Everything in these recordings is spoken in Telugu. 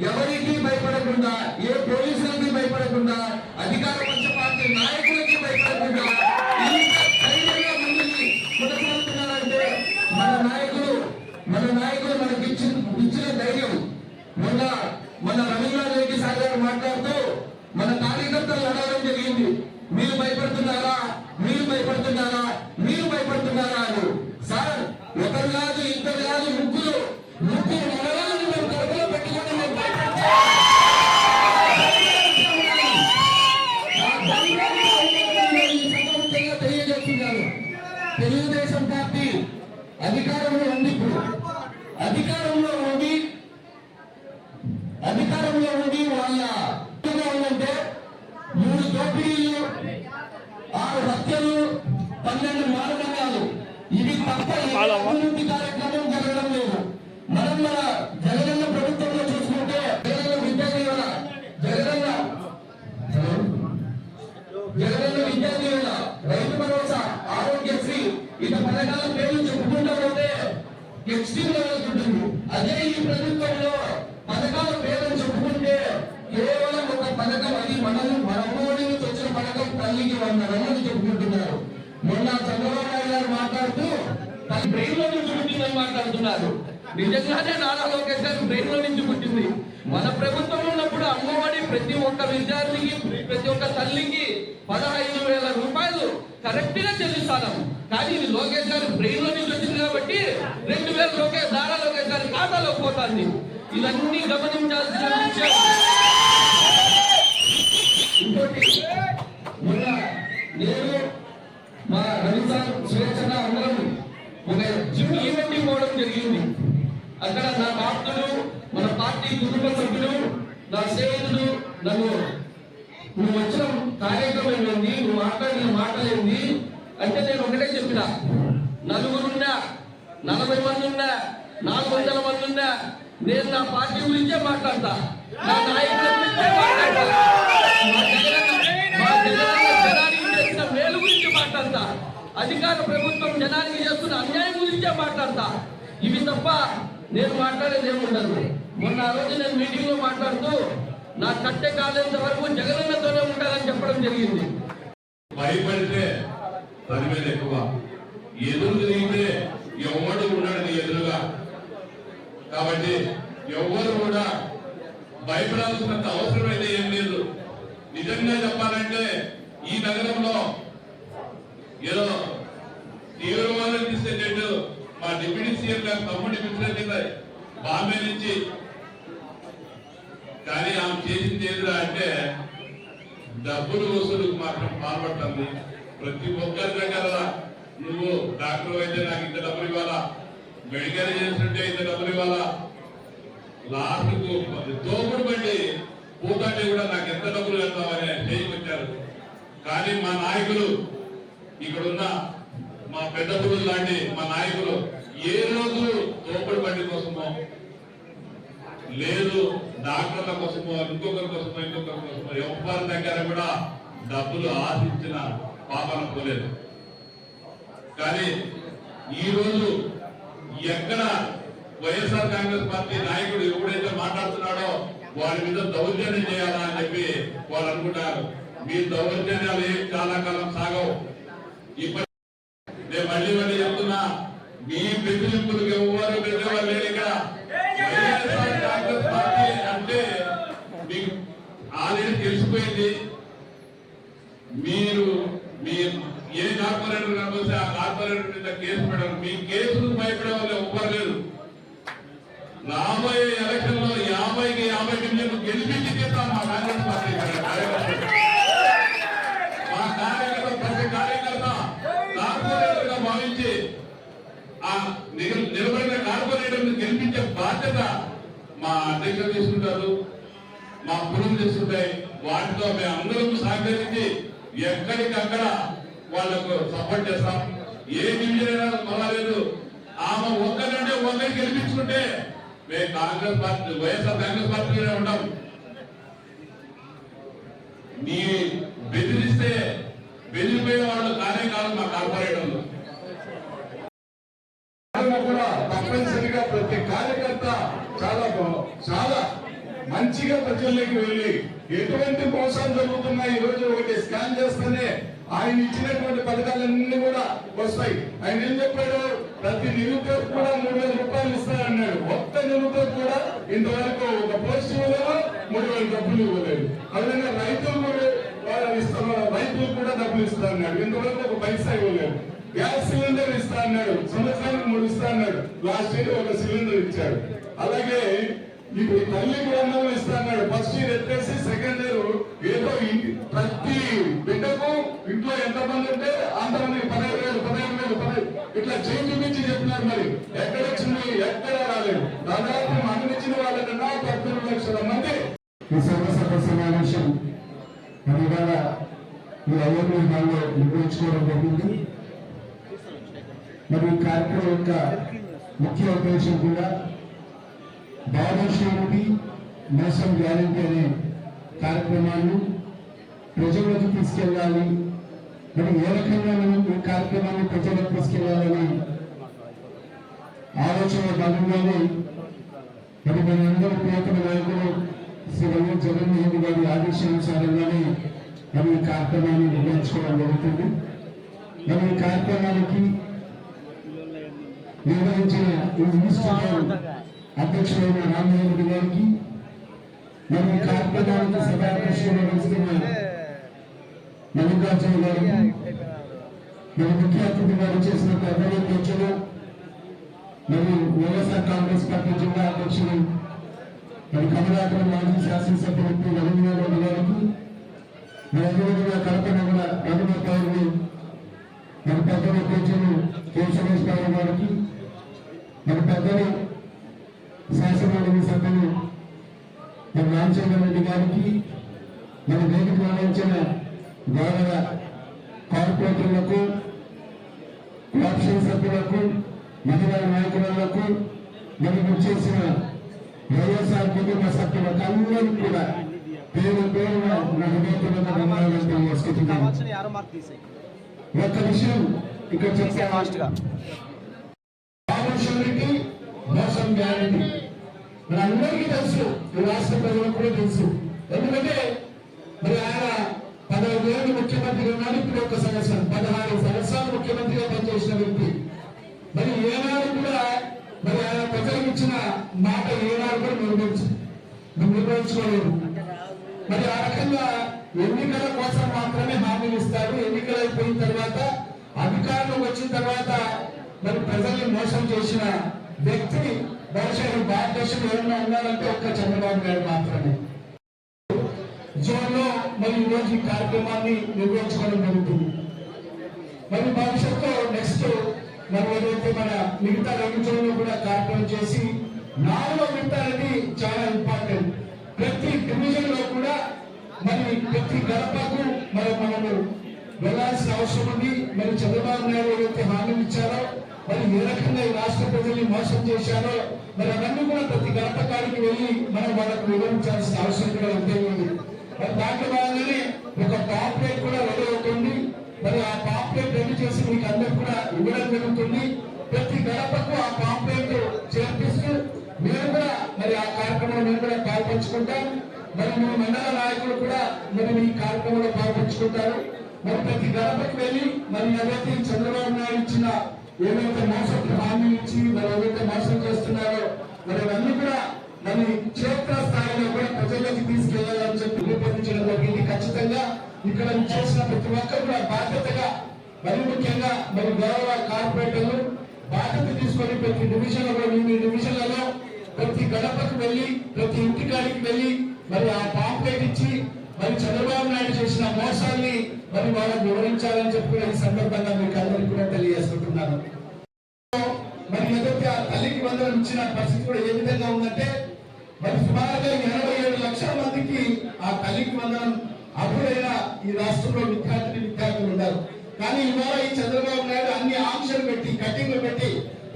ఎవరికి భయపడకుండా ఏ పోలీసులకి భయపడకుండా అధికార పక్ష పార్టీ నాయకులకి భయపడకుండా ఇంత ధైర్యంగా కొనసాగుతున్నారంటే మన నాయకులు మన నాయకులు మనకి ఇచ్చిన ఇచ్చిన ధైర్యం. మొన్న మన రవీంద్ర రెడ్డి సార్ గారు మాట్లాడుతూ మన కార్యకర్తలు అడగడం జరిగింది మీరు భయపడుతున్నారా మీరు భయపడుతున్నారా మీరు భయపడుతున్నారా అని సార్ ఒకరు కాదు ఇద్దరు కాదు ముగ్గురు ముగ్గురు మనవాళ్ళని మేము కడుపులో పెట్టుకుని మేము భయపడతాం. ఆ ధైర్యాన్ని ఈ సందర్భంగా తెలియజేస్తున్నాను తెలుగుదేశం పార్టీ అధికారంలో ఉంది ఇప్పుడు. అధికారంలో ఉండి అధికారంలో ఉండి వాళ్ళ ఉందంటే మూడు దోపిడీలు ఆరు హత్యలు పన్నెండు మారణాలు. ఇవి తప్ప అభివృద్ధి కార్యక్రమం ఎక్స్ట్రీమ్ లెవెల్ ఉంటుంది అదే ఈ ప్రభుత్వంలో పథకాల పేరు చెప్పుకుంటే కేవలం ఒక పథకం అది మనం మన నుంచి వచ్చిన పథకం తల్లికి వంద రమ్మని చెప్పుకుంటున్నారు. మొన్న చంద్రబాబు నాయుడు గారు మాట్లాడుతూ బ్రెయిన్లో నుంచి పుట్టిందని మాట్లాడుతున్నారు. నిజంగానే నారా లోకేష్ గారు బ్రెయిన్లో నుంచి పుట్టింది. మన ప్రభుత్వం అమ్మఒడి ప్రతి ఒక్క విద్యార్థికి ప్రతి ఒక్క తల్లికి పదహైదు వేల రూపాయలు కరెక్ట్గా చెల్లిస్తాను. కానీ ఇది లోకేష్ గారు బ్రెయిన్లో నుంచి వచ్చింది కాబట్టి రెండు వేల లోకేష్ దారా లోకేష్ గారి ఖాతాలో పోతుంది. ఇవన్నీ గమనించాల్సిన విషయం. ఇంకోటి మొన్న నేను మా రవిసార్ స్వేచ్ఛన అందరం ఒక జిమ్ ఈవెంట్ పోవడం జరిగింది. అక్కడ నా ఆప్తులు మన పార్టీ కుటుంబ సభ్యులు నా స్నేహితులు నన్ను నువ్వు వచ్చిన కార్యక్రమం ఏంటి నువ్వు మాట్లాడిన మాటలేంది అంటే నేను ఒకటే చెప్పిన. నలుగురున్నా నలభై మంది ఉన్నా నాలుగు వందల మంది ఉన్నా నేను నా పార్టీ గురించే మాట్లాడతా. నా నాయకుల గురించే మాట్లాడతా. మా జనానికి చేసిన మేలు గురించి మాట్లాడతా. అధికార ప్రభుత్వం జనానికి చేస్తున్న అన్యాయం గురించే మాట్లాడతా. ఇవి తప్ప నేను మాట్లాడేది ఏముండదు. మొన్న ఆ రోజు నేను మీటింగ్లో మాట్లాడుతూ నా కట్టె కాలేంత వరకు జగనన్నతోనే ఉంటానని చెప్పడం జరిగింది. భయపడితే పది మీద ఎక్కువ. ఎదురు తిరిగితే ఎవడు ఉన్నాడు నీ ఎదురుగా? కాబట్టి ఎవరు కూడా భయపడాల్సినంత అవసరం అయితే ఏం లేదు. నిజంగా చెప్పాలంటే ఈ నగరంలో ఏదో తీవ్రవాదం తీసుకెళ్ళేట్టు మా డిప్యూటీ సీఎం గారు తమ్ముడి పిలిచినట్టు బాంబే నుంచి కానీ ఆమె చేసింది ఏంటో అంటే డబ్బులు వసూలుకు మాత్రం పాల్పడుతుంది ప్రతి ఒక్కరి దగ్గర నువ్వు డాక్టర్ అయితే నాకు ఇంత డబ్బులు ఇవ్వాలా? మెడికల్ చేస్తుంటే ఇంత డబ్బులు ఇవ్వాలా? లాస్ట్కు తోపుడు బండి పోతాంటే కూడా నాకు ఎంత డబ్బులు వెళ్తామని చేయకొచ్చారు కానీ మా నాయకులు ఇక్కడున్న మా పెద్ద పురుగు లాంటి మా నాయకులు ఏ రోజు తోపుడు బండి కోసమో లేదు డాక్టర్ల కోసమో ఇంకొకరి కోసమో ఇంకొకరి కోసమో ఎవరి దగ్గర కూడా డబ్బులు ఆశించిన పాపన పోలేదు. కానీ ఈ రోజు ఎక్కడ వైఎస్ఆర్ కాంగ్రెస్ పార్టీ నాయకుడు ఎప్పుడైతే మాట్లాడుతున్నాడో వారి మీద దౌర్జన్యం చేయాలా అని చెప్పి వాళ్ళు అనుకుంటారు. మీ దౌర్జన్యాలు ఏం చాలా కాలం సాగవు. ఇప్పటి నేను మళ్ళీ మళ్ళీ చెప్తున్నా మీ బెదిరింపులకు మీద కేసు పెట్టారు మీ కేసులు భయపడే వాళ్ళు ఎవ్వరు లేదు రాబోయే ఎలక్షన్లో యాభైకి యాభై మిలియన్లు గెలిపించి చేస్తాం మా కాంగ్రెస్ పార్టీ. మా కార్యకర్త ప్రతి కార్యకర్త కార్పొరేటర్గా భావించి ఆ నిలబడిన కార్పొరేటర్ గెలిపించే బాధ్యత మా అధ్యక్షులు తీసుకుంటారు మా పురుగు తీసుకుంటాయి. వాటితో మేము అందరం సహకరించి ఎక్కడికక్కడ వాళ్ళకు సపోర్ట్ చేస్తాం. ఏం చేయాలని కొనలేదు పర్వాలేదు ఆమె ఒక్కరంటే ఒక్కరు గెలిపించుకుంటే మేము కాంగ్రెస్ పార్టీ వైఎస్ఆర్ కాంగ్రెస్ పార్టీలోనే ఉంటాం. నీ బెదిరిస్తే బెదిరిపోయే వాళ్ళు కానే కాదు మా కార్పొరేటర్లు కూడా తప్పనిసరిగా ప్రతి కార్యకర్త చాలా బా- చాలా మంచిగా ప్రజల్లోకి వెళ్ళి ఎటువంటి మోసాలు జరుగుతున్నాయి ఈ రోజు ఒకటి స్కాన్ చేస్తేనే ఆయన ఇచ్చినటువంటి పథకాలన్నీ వస్తాయి. ఆయన ఏం చెప్పాడు? ప్రతి నిరుద్యోగ కూడా మూడు వేల రూపాయలు ఇస్తానన్నాడు. ఒక్క నిరుద్యోగ కూడా ఇంతవరకు ఒక పోస్ట్ ఇవ్వలేదు మూడు వేల డబ్బులు ఇవ్వలేదు. అదేవిధంగా రైతులు కూడా రైతులు కూడా డబ్బులు ఇస్తా అన్నాడు ఇంతవరకు ఒక పైసా ఇవ్వలేదు. గ్యాస్ సిలిండర్ ఇస్తా అన్నాడు సంవత్సరానికి మూడు ఇస్తా అన్నాడు లాస్ట్ ఇయర్ ఒక సిలిండర్ ఇచ్చాడు. అలాగే ఇప్పుడు తల్లి గ్రంథం ఇస్తా అన్నాడు ఫస్ట్ ఇయర్ ఎత్తేసి సెకండ్ ఇయర్ ఏదో ప్రతి బిడ్డకు ఇంట్లో ఎంత మంది ఉంటే అంతమంది పదహైదు పదహైదు ఇట్లా చేయి చూపించి చెప్తున్నారు మరి. ఎక్కడ వచ్చింది? ఎక్కడ రాలేదు. దాదాపు మనం ఇచ్చిన వాళ్ళకన్నా పద్దెనిమిది లక్షల మంది. ఈ సర్వసభ సమావేశం మరి ఇవాళ ఈ అయ్యమ్మ హాల్లో నిర్వహించుకోవడం జరిగింది. మరి ఈ కార్యక్రమం యొక్క ముఖ్య ఉద్దేశం కూడా బాబుశ్రీకి మోసం గ్యారంటీ అనే కార్యక్రమాన్ని ప్రజలకు తీసుకెళ్ళాలి మరి ఏ రకంగా మనం ఈ కార్యక్రమాన్ని ప్రజలకు తీసుకెళ్ళాలని ఆలోచన భాగంగానే మరి మనందరూ ప్రియతమ నాయకులు శ్రీ వైఎస్ జగన్మోహన్ రెడ్డి గారి ఆదేశానుసారంగానే మరి ఈ కార్యక్రమాన్ని నిర్వహించుకోవడం జరుగుతుంది. మరి ఈ కార్యక్రమానికి నిర్వహించిన ఈ ఇన్స్టిట్యూట్ అధ్యక్షుడైన రామ్మోహన్ రెడ్డి గారికి మరి ఈ కార్యక్రమానికి సభాధ్యక్షుడు వహిస్తున్న మల్లికార్జున గారికి మరి ముఖ్య అతిథిగా చేసిన పెద్దల అధ్యక్షుడు మరియు వైఎస్ఆర్ కాంగ్రెస్ పార్టీ జిల్లా అధ్యక్షుడు మరి కమలాకర్ మాజీ శాసనసభ్యులు రవీంద్ర రెడ్డి గారికి మరి అదేవిధంగా కడప నగర రఘునాథ్ మరి పెద్దల అధ్యక్షుడు కె. సురేష్ బాబు గారికి మరి పెద్దలు శాసనమండలి సభ్యులు మరి రామచంద్ర రెడ్డి గారికి మరి వేదిక వహించిన గౌరవ కార్పొరేటర్లకు ఆప్షన్ సభ్యులకు మహిళా నాయకులకు మనకు చేసిన వైఎస్ఆర్ కుటుంబ సభ్యులకు అందరికీ కూడా పేరు పేరున నా హృదయపూర్వక ధన్యవాదాలు తెలియజేసుకుంటున్నాను ఒక్క విషయం ఇక్కడ తీసే చెప్తాను ఫాస్ట్గా మోసం గ్యారంటీ. మనందరికీ తెలుసు రాష్ట్ర ప్రజలకు కూడా తెలుసు. ఎందుకంటే మరి ఆయన పదహైదు ఏళ్ళు ముఖ్యమంత్రిగా ఒక సంవత్సరం. పదహారు సంవత్సరాలు ముఖ్యమంత్రిగా పనిచేసిన వ్యక్తి. మరి ఏనాడు కూడా మరి ఆయన ప్రజలకు ఇచ్చిన మాట ఏనాడు కూడా నిర్వహించు నిర్వహించుకోలేదు మరి ఆ రకంగా ఎన్నికల కోసం మాత్రమే హామీలు ఇస్తారు. ఎన్నికలు అయిపోయిన తర్వాత అధికారంలోకి వచ్చిన తర్వాత మరి ప్రజల్ని మోసం చేసిన వ్యక్తి బహుశా భారతదేశంలో ఎవరైనా ఉన్నారంటే ఒక్క చంద్రబాబు నాయుడు మాత్రమే. మరి ఈరోజు ఈ కార్యక్రమాన్ని నిర్వహించుకోవడం జరుగుతుంది. మరి భవిష్యత్తులో నెక్స్ట్ మరి ఏదైతే మన మిగతా రెండు కూడా కార్యక్రమం చేసి నాలుగో విడత అనేది చాలా ఇంపార్టెంట్ ప్రతి డివిజన్లో కూడా మరి ప్రతి గడపకు మరి మనము వెళ్ళాల్సిన అవసరం ఉంది. మరి చంద్రబాబు నాయుడు ఏదైతే హామీలు ఇచ్చారో మరి ఏ రకంగా ఈ రాష్ట్ర ప్రజల్ని మోసం చేశారో మరి అవన్నీ కూడా ప్రతి గడప కాడికి వెళ్ళి మనం వాళ్ళకు వివరించాల్సిన అవసరం కూడా ఉంటే మరి దాంట్లో భాగంగానే ఒక పాంప్లెట్ కూడా రెడీ అవుతుంది మరి ఆ పాంప్లెట్ రెడీ చేసి మీకు అందరు కూడా ఇవ్వడం జరుగుతుంది? ప్రతి గడపకు ఆ పాంప్లెట్ చేర్పిస్తూ మీరు కూడా మరి ఆ కార్యక్రమంలో మీరు కూడా పాల్పంచుకుంటాం. మరి మీ మండల నాయకులు కూడా మరి మీ కార్యక్రమంలో పాల్పంచుకుంటారు. మరి ప్రతి గడపకి వెళ్ళి మరి ఏదైతే చంద్రబాబు నాయుడు ఇచ్చిన ఏదైతే మోసం హామీ ఇచ్చి మరి ఏదైతే మోసం చేస్తున్నారో మరి అవన్నీ కూడా మరి క్షేత్ర స్థాయిలో కూడా ప్రజల్లోకి తీసుకెళ్ళాలని చెప్పి రూపొందించడం జరిగింది. ఖచ్చితంగా ఇక్కడ చేసిన ప్రతి ఒక్కరు కూడా బాధ్యతగా మరి ముఖ్యంగా మరి గౌరవ కార్పొరేటర్లు బాధ్యత తీసుకొని ప్రతి డివిజన్లో డివిజన్లలో ప్రతి గడపకు వెళ్ళి ప్రతి ఇంటికాడికి వెళ్ళి మరి ఆ పాంప్లెట్ ఇచ్చి మరి చంద్రబాబు నాయుడు చేసిన మోసాల్ని మరి వాళ్ళకు వివరించాలని చెప్పి ఈ సందర్భంగా మీకు అందరికీ కూడా తెలియజేసుకుంటున్నాను. మరి ఏదైతే ఆ తల్లికి వందలు ఇచ్చిన పరిస్థితి కూడా ఏ విధంగా ఉందంటే మరి సుమారుగా ఎనభై ఏడు లక్షల మందికి ఆ తల్లికి వందనం అర్హులైన ఈ రాష్ట్రంలో విద్యార్థిని విద్యార్థులు ఉన్నారు. కానీ ఇవాళ ఈ చంద్రబాబు నాయుడు అన్ని ఆంక్షలు పెట్టి కట్టింగ్లు పెట్టి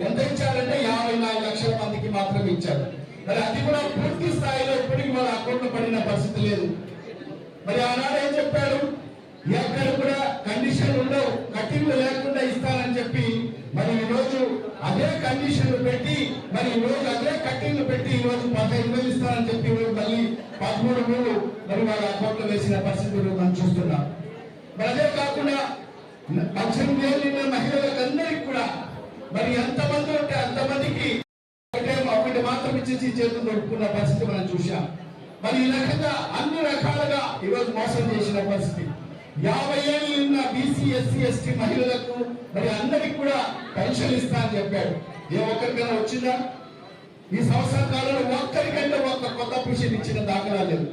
ఎంత ఇచ్చారంటే యాభై నాలుగు లక్షల మందికి మాత్రమే ఇచ్చారు మరి అది కూడా పూర్తి స్థాయిలో ఇప్పటికి వాళ్ళ అకౌంట్లో పడిన పరిస్థితి లేదు. మరి ఆనాడు ఏం చెప్పాడు? ఎక్కడ కూడా కండిషన్ ఉండవు. కటింగ్లు లేకుండా ఇస్తానని చెప్పి మరి ఈ రోజు అదే కండిషన్లు పెట్టి మరి ఈ రోజు అదే కట్టింగ్లు పెట్టి ఈ రోజు పదహైదు వేలు ఇస్తారని చెప్పి మళ్ళీ పదమూడు వేలు మరి వాళ్ళ అకౌంట్లో వేసిన పరిస్థితులు మనం చూస్తున్నాం. మరి అదే కాకుండా పద్దెనిమిది ఏళ్ళు ఉన్న మహిళలకు కూడా మరి ఎంతమంది ఉంటే అంతమందికి ఒకటి మాత్రం ఇచ్చేసి చేతులు నొప్పుకున్న పరిస్థితి మనం చూశాం. మరి ఈ రకంగా అన్ని రకాలుగా ఈరోజు మోసం చేసిన పరిస్థితి. యాభై ఏళ్ళు ఉన్న బీసీ ఎస్సీ ఎస్టీ మహిళలకు మరి అందరికి కూడా పెన్షన్ ఇస్తా అని చెప్పాడు. ఏ ఒక్కరికైనా వచ్చిందా? ఈ సంవత్సర కాలంలో ఒక్కరికంటే ఒక్క కొత్త పెన్షన్ ఇచ్చిన దాఖలా లేదు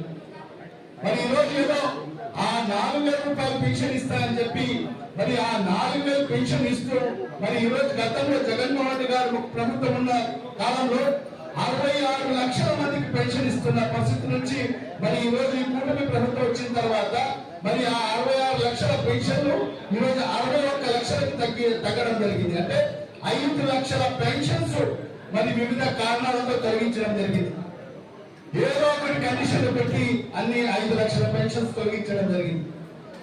మరి ఈ రోజు ఏదో ఆ నాలుగు వేల రూపాయలు పెన్షన్ ఇస్తారని చెప్పి మరి ఆ నాలుగు వేలు పెన్షన్ ఇస్తూ మరి ఈరోజు గతంలో జగన్మోహన్ రెడ్డి గారు ప్రభుత్వం ఉన్న కాలంలో అరవై ఆరు లక్షల మందికి పెన్షన్ ఇస్తున్న పరిస్థితి నుంచి మరి ఈరోజు ఈ కూటమి ప్రభుత్వం వచ్చిన తర్వాత మరి ఆ అరవై ఆరు లక్షల పెన్షన్లు ఈరోజు అరవై ఒక్క లక్షలకు తగ్గి తగ్గడం జరిగింది. అంటే ఐదు లక్షల పెన్షన్స్ మరి వివిధ కారణాలతో తొలగించడం జరిగింది. ఏదో ఒకటి కండిషన్లు పెట్టి అన్ని ఐదు లక్షల పెన్షన్స్ తొలగించడం జరిగింది.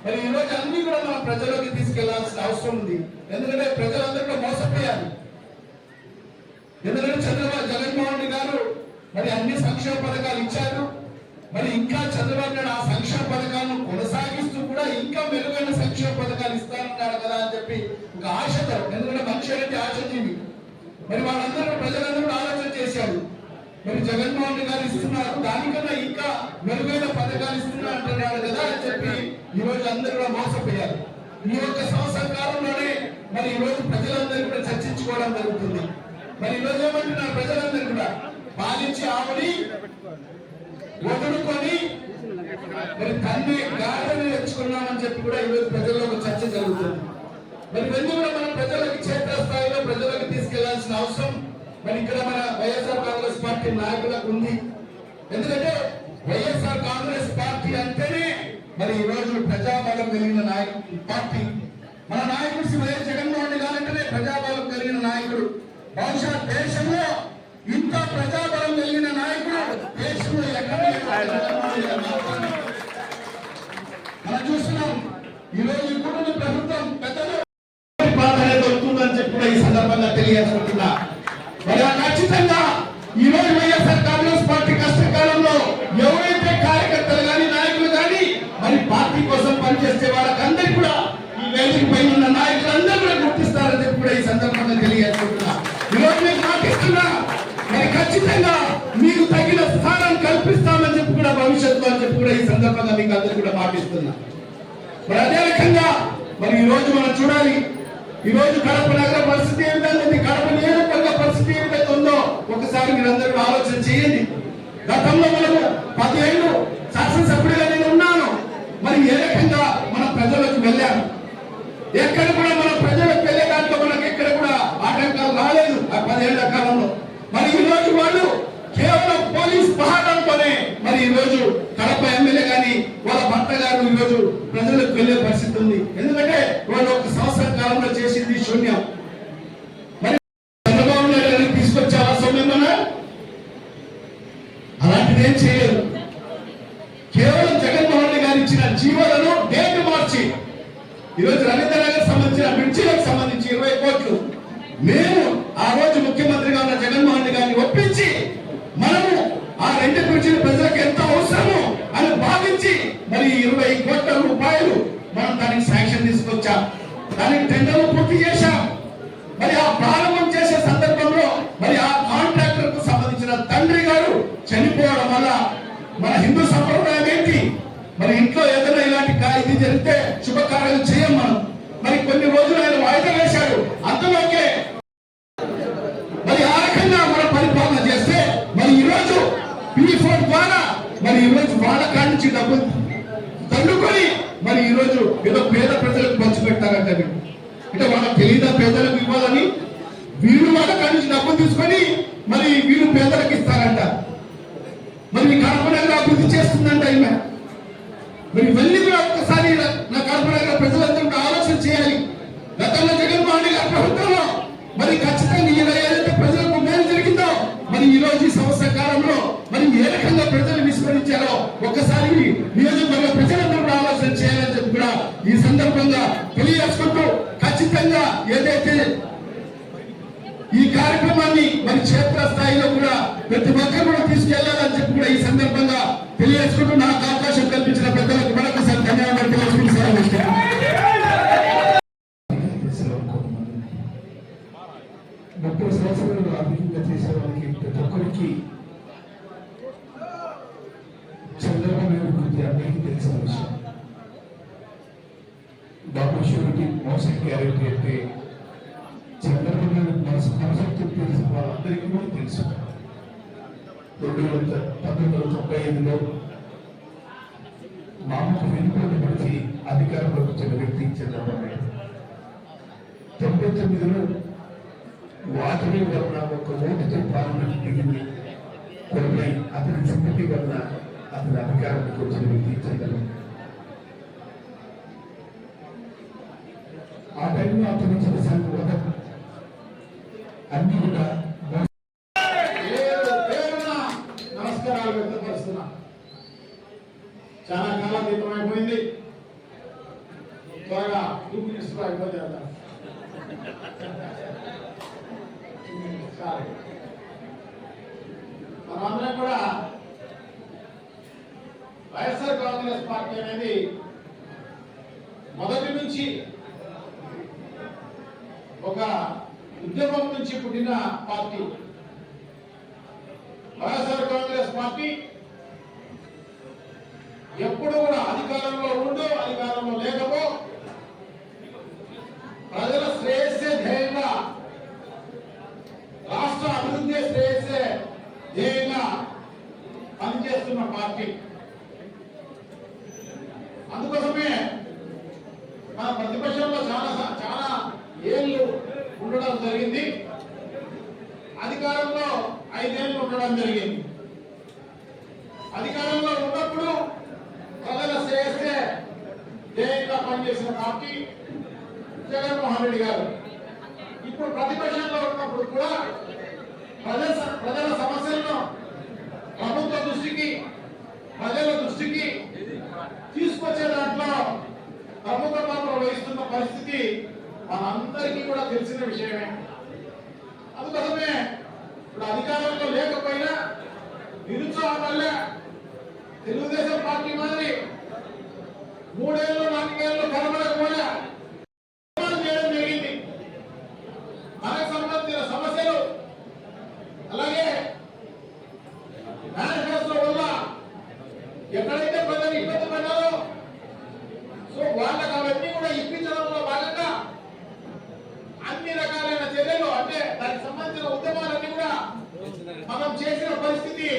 మరి ఈ రోజు అన్ని కూడా మన ప్రజలోకి తీసుకెళ్ళాల్సిన అవసరం ఉంది. ఎందుకంటే ప్రజలందరూ మోసపోయారు. ఎందుకంటే చంద్రబాబు జగన్మోహన్ రెడ్డి గారు మరి అన్ని సంక్షేమ పథకాలు ఇచ్చారు. మరి ఇంకా చంద్రబాబు ఆ సంక్షేమ పథకాలను కొనసాగిస్తూ కూడా ఇంకా మెరుగైన సంక్షేమ పథకాలు ఇస్తానన్నాడు కదా అని చెప్పి ఒక ఆశతో ఎందుకంటే మనిషి అనేది ఆశజీవి. మరి వాళ్ళందరూ ప్రజలందరూ ఆలోచన చేశారు. మరి జగన్మోహన్ రెడ్డి గారు ఇస్తున్నారు దానికన్నా ఇంకా మెరుగైన పథకాలు ఇస్తున్నా అంటున్నాడు కదా అని చెప్పి ఈ రోజు అందరూ కూడా మోసపోయారు. ఈ యొక్క సంవత్సర కాలంలోనే మరి ఈ రోజు ప్రజలందరూ కూడా చర్చించుకోవడం జరుగుతుంది. మరి ఈ రోజు ఏమంటున్నారు ప్రజలందరూ కూడా? పాలించి ఆవుని వదులుకొని మరి తండ్రి గాడిని తెచ్చుకున్నామని చెప్పి కూడా ఈరోజు ప్రజల్లో ఒక చర్చ జరుగుతుంది. మరి ఇవన్నీ కూడా మనం ప్రజలకు క్షేత్రస్థాయిలో ప్రజలకు తీసుకెళ్ళాల్సిన అవసరం. మరి ఇక్కడ మన వైఎస్ఆర్ కాంగ్రెస్ పార్టీ నాయకులకు ఉంది. ఎందుకంటే వైఎస్ఆర్ కాంగ్రెస్ పార్టీ అంటేనే మరి ఈ రోజు ప్రజాబలం కలిగిన నాయకు పార్టీ. మన నాయకుడు శ్రీ వైఎస్ జగన్మోహన్ రెడ్డి గారు ప్రజాబలం కలిగిన నాయకుడు. బహుశా దేశంలో ఇంత ప్రజాబలం కలిగిన నాయకుడు దేశంలో ఎక్కడ. మనం చూస్తున్నాం ఈ రోజు ఈ కుటుంబ ప్రభుత్వం పెద్దలు ప్రాధాన్యత ఉంటుందని చెప్పి కూడా ఈ సందర్భంగా తెలియజేసుకుంటున్నా మరి ఖచ్చితంగా ఈ రోజు వైఎస్ఆర్ కాంగ్రెస్ పార్టీ కష్టకాలంలో ఎవరైతే కార్యకర్తలు కానీ నాయకులు కానీ మరి పార్టీ కోసం పనిచేసే వాళ్ళకందరికీ కూడా ఖచ్చితంగా మీకు తగిన స్థానం కల్పిస్తామని చెప్పి కూడా భవిష్యత్తులో అని చెప్పి కూడా ఈ సందర్భంగా మీకు అందరూ కూడా పాటిస్తున్నా. మరి అదే రకంగా మరి ఈ రోజు మనం చూడాలి ఈ రోజు కడప నగర పరిస్థితి ఏ విధంగా ఉంది? కడప నియోజకవర్గ పరిస్థితి ఏ విధంగా ఉందో ఒకసారి మీరందరూ ఆలోచన చేయండి. గతంలో మనము పదిహేను శాసనసభ్యుడిగా నేను ఉన్నాను. మరి ఏ రకంగా మన ప్రజలకు వెళ్ళాము? ఎక్కడ కూడా మన ప్రజలకు వెళ్ళే దాంట్లో మనకి ఎక్కడ కూడా ఆటంకాలు రాలేదు. ఆ పదిహేళ్ళ కాలం మరి ఈ రోజు వాళ్ళు కేవలం పోలీస్ పహాడంతోనే మరి ఈ రోజు కడప ఎమ్మెల్యే కానీ వాళ్ళ భర్త గారు ఈ రోజు ప్రజలకు వెళ్ళే పరిస్థితి ఉంది. ఎందుకంటే వాళ్ళు ఒక సంవత్సర కాలంలో చేసింది శూన్యం. పది ఇరవై కోట్ల రూపాయలు మనం దానికి శాంక్షన్ తీసుకొచ్చాం. దానికి టెండర్లు పూర్తి చేశాం. మరి ఆ ప్రారంభం చేసే సందర్భంలో మరి ఆ కాంట్రాక్టర్కు సంబంధించిన తండ్రి గారు చనిపోవడం వల్ల మన హిందూ సంప్రదాయం ఏంటి? మరి ఇంట్లో ఏదైనా ఇలాంటి ఇది జరిగితే శుభకార్యాలు చేయం మనం. మరి కొన్ని రోజులు ఆయన వాయిదా వేశాడు. అంతలోకే మరి ఆ రకంగా మనం పరిపాలన చేస్తే మరి ఈ రోజు పీ ఫోర్ ద్వారా మరి ఈ రోజు వాళ్ళ కాడి నుంచి డబ్బులు తండుకొని మరి ఈ రోజు ఏదో పేద ప్రజలకు పంచిపెట్టారంట వీళ్ళు. అంటే వాళ్ళకి తెలియదా పేదలకు ఇవ్వాలని? వీళ్ళు వాళ్ళ కాడి నుంచి డబ్బు తీసుకొని మరి వీళ్ళు పేదలకు ఇస్తారంట. మరి మీ కడప అభివృద్ధి చేస్తుందంట ఈమె. మరి ఇవన్నీ కూడా ఒక్కసారి ఇచ్చారో ఒకసారి నియోజకవర్గ ప్రజలందరూ ఆలోచన చేయాలని చెప్పి కూడా ఈ సందర్భంగా తెలియజేసుకుంటూ ఖచ్చితంగా ఏదైతే ఈ కార్యక్రమాన్ని మరి క్షేత్ర స్థాయిలో కూడా ప్రతి ఒక్కరు కూడా తీసుకెళ్ళాలని చెప్పి కూడా ఈ సందర్భంగా తెలియజేసుకుంటూ నా తొంభై తొమ్మిదిలో వాటిని వలన ఒక ఓటుతో పాలన దిగింది కొన్ని అతని సింపతి వలన అతని అధికారానికి వచ్చిన వ్యక్తి చంద్రబాబు ఆ టైంలో అతను చేసిన వదం అన్ని కూడా పేరు పేరున నమస్కారాలు వ్యక్తపరుస్తున్నా చాలా కాలం క్రితం అయిపోయింది త్వరగా టూ మినిట్స్లో అయిపోతే కదా. చాలు. మనమందరం కూడా వైఎస్ఆర్ కాంగ్రెస్ పార్టీ అనేది మొదటి నుంచి ఒక ఉద్యమం నుంచి పుట్టిన పార్టీ వైఎస్ఆర్ కాంగ్రెస్ పార్టీ ఎప్పుడు కూడా అధికారంలో ఉండు అధికారంలో లేకపో ప్రజల శ్రేయస్సే ధ్యేయంగా రాష్ట్ర అభివృద్ధి శ్రేయస్సే ధ్యేయంగా పనిచేస్తున్న పార్టీ అందుకోసమే మన ప్రతిపక్షంలో చాలా సా- చాలా ఏళ్ళు ఉండడం జరిగింది అధికారంలో ఐదేళ్ళు జరిగింది. అధికారంలో ఉన్నప్పుడు ప్రజల శ్రేయస్సే ధ్యేయంగా పనిచేసిన పార్టీ జగన్మోహన్ రెడ్డి గారు. ఇప్పుడు ప్రతిపక్షంలో ఉన్నప్పుడు కూడా ప్రజల ప్రజల సమస్యలను ప్రభుత్వ దృష్టికి ప్రజల దృష్టికి తీసుకొచ్చే దాంట్లో ప్రముఖ పాత్ర వహిస్తున్న పరిస్థితి మనందరికీ కూడా తెలిసిన విషయమే. అందుకోసమే ఇప్పుడు అధికారంలో లేకపోయినా నిరుత్సాహం వల్ల తెలుగుదేశం పార్టీ మాదిరి మూడేళ్ళు నాలుగేళ్ళు కనబడకపోయినా ఉద్యమాలు చేయడం జరిగింది మనకు సంబంధించిన సమస్యలు అలాగే మేనిఫెస్టో వల్ల ఎక్కడైతే ప్రజలు ఇబ్బంది పడ్డారో సో వాళ్ళకి అవన్నీ కూడా ఇప్పించడంలో భాగంగా అన్ని రకాలైన చర్యలు అంటే దానికి సంబంధించిన ఉద్యమాలన్నీ కూడా మనం చేసిన పరిస్థితి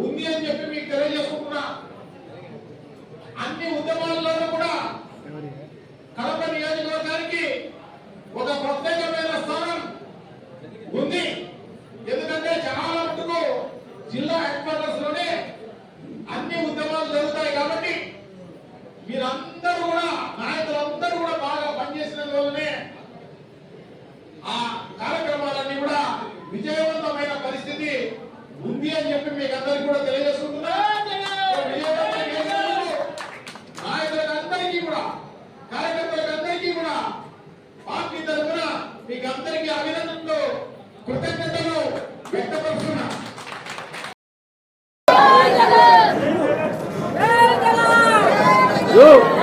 ఉంది అని చెప్పి మీకు తెలియజేసుకుంటున్నా అన్ని ఉద్యమాల్లోనూ కూడా కడప నియోజకవర్గానికి ఒక ప్రత్యేకమైన స్థానం ఉంది. ఎందుకంటే చాలా మటుకు జిల్లా హెడ్ క్వార్టర్స్లోనే అన్ని ఉద్యమాలు జరుగుతాయి కాబట్టి మీరందరూ కూడా నాయకులందరూ కూడా బాగా పనిచేసిన వల్లనే ఆ కార్యక్రమాలన్నీ కూడా విజయవంతమైన పరిస్థితి ఉంది అని చెప్పి మీకు అందరికీ కూడా తెలియజేసుకుంటున్నా పార్టీ తరఫున మీకు అందరికీ అభినందనలు కృతజ్ఞతలు వ్యక్తపరుస్తున్నా. Go!